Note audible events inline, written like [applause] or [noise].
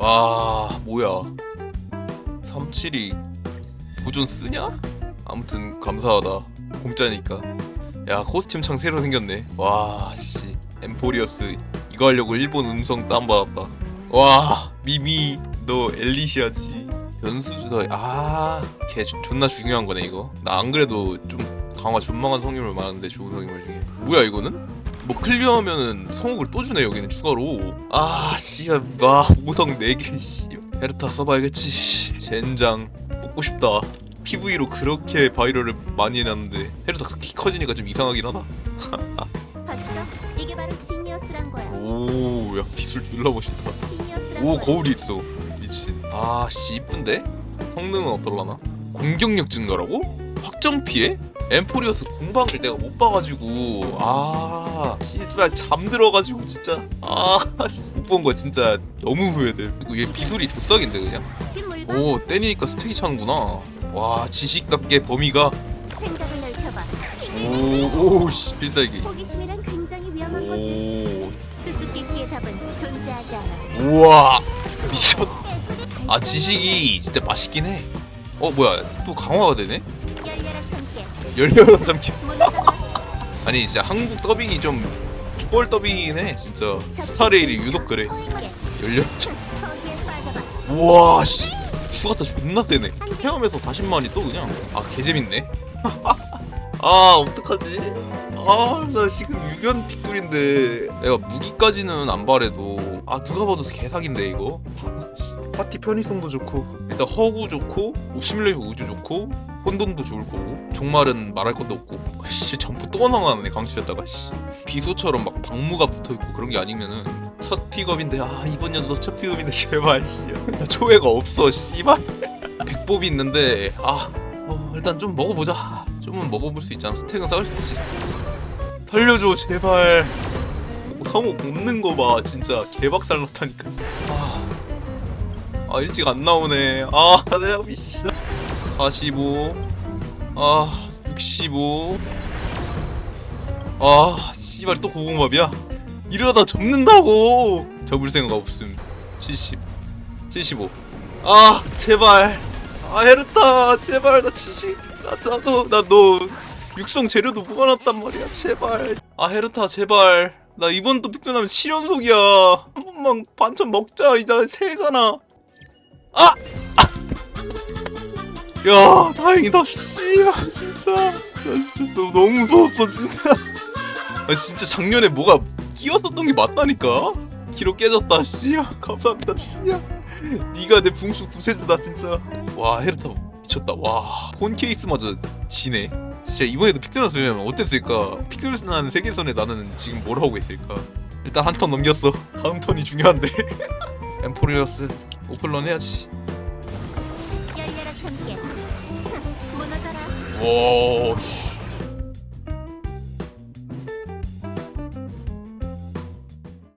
와 뭐야? 372 보존 쓰냐? 아무튼 감사하다. 공짜니까. 야 코스튬 창 새로 생겼네. 와씨. 엠포리어스. 이거 하려고 일본 음성 다운받았다. 와 미미 너 엘리시아지. 변수주다. 아걔 존나 중요한 거네 이거. 나 안 그래도 좀 강화 존망한 성님을 많은데 좋은 성님을 중에. 뭐야 이거는? 뭐 클리어하면은 성욱을 또 주네 여기는 추가로 아 씨야 와 5성 4개 씨 헤르타 써봐야겠지 씨. 젠장 먹고 싶다 PV로 그렇게 바이럴을 많이 해놨는데 헤르타 키 커지니까 좀 이상하긴 하다 [laughs] 봤어? 이게 바로 지니어스란 거야. 오야 기술 졸라 멋있다 지니어스란 오 거야. 거울이 있어 미친 아씨 이쁜데? 성능은 어떨라나? 공격력 증가라고? 확정 피해? 엠포리어스 공방을 내가 못 봐가지고. 아 씨발 잠들어가지고 진짜. 아못본 거 진짜 너무 후회돼. 이거 얘 비술이 조싹인데 그냥? 오 때리니까 스택이 차는구나. 와 지식답게 범위가. 오오씨 필살기. 호기심이란 굉장히 위험한 거지. 오 수수께끼의 답은 존재하지 않아. 우와 미쳤. 아 지식이 진짜 맛있긴 해어 뭐야 또 강화가 되네. 참기 무너져라. [laughs] 아니 진짜 한국 더빙이 좀 초월 더빙이긴 해 진짜. 스타레일이 유독 그래. 열려라 참. 우와 씨. 슈가타 존나 세네. 헤엄에서 다신만이 또 그냥. 아 개재밌네. [laughs] 아 어떡하지? 아나 지금 유견 픽돌인데. 내가 무기까지는 안 바래도. 아 누가 봐도 개사기인데 이거 파티 편의성도 좋고. 일단 허구 좋고 시뮬레이션 우주 좋고 혼돈도 좋을 거고. 종말은 말할 것도 없고. 씨 전부 또 나가네 강추였다가 씨. 비소처럼 막 방무가 붙어있고 그런 게 아니면은 첫 픽업인데 아 이번 연도 첫 픽업인데 제발 씨나 초회가 없어 씨발. [laughs] 백법이 있는데 아 어, 일단 좀 먹어보자. 좀은 먹어볼 수 있잖아. 스택은 쌓을 수 있지. 살려줘 제발. 성우 굽는 거 봐 진짜. 개박살 났다니까 아, 아 일찍 안 나오네 아 내가 미친 45 아, 65. 아, 씨발 또 고공밥이야. 이러다 접는다고. 접을 생각 없음. 70. 75. 아, 제발. 아, 헤르타, 제발 나 70. 나 나도 나너 육성 재료도 모아놨단 말이야. 제발. 아, 헤르타 제발. 나 이번 또 픽도 나면 7연속이야. 한 번만 반찬 먹자. 이제 세잖아. 아! 야 다행이다. 씨야 진짜. 나 진짜 너, 너무 무서웠어 진짜. 아 진짜 작년에 뭐가 끼었었던 게 맞다니까? 기록 깨졌다 씨야 감사합니다 씨야 네가 내 붕수 구세주다 진짜. 와 헤르타 미쳤다. 와 폰 케이스마저 지네. 진짜 이번에도 났으면 어땠을까? 픽들 나는 세계선에 나는 지금 뭘 하고 있을까? 일단 한 턴 넘겼어. 다음 턴이 중요한데. [laughs] 엠포리어스 오픈런 해야지 열려라 참깨. [laughs] 무너져라. 와, 씨.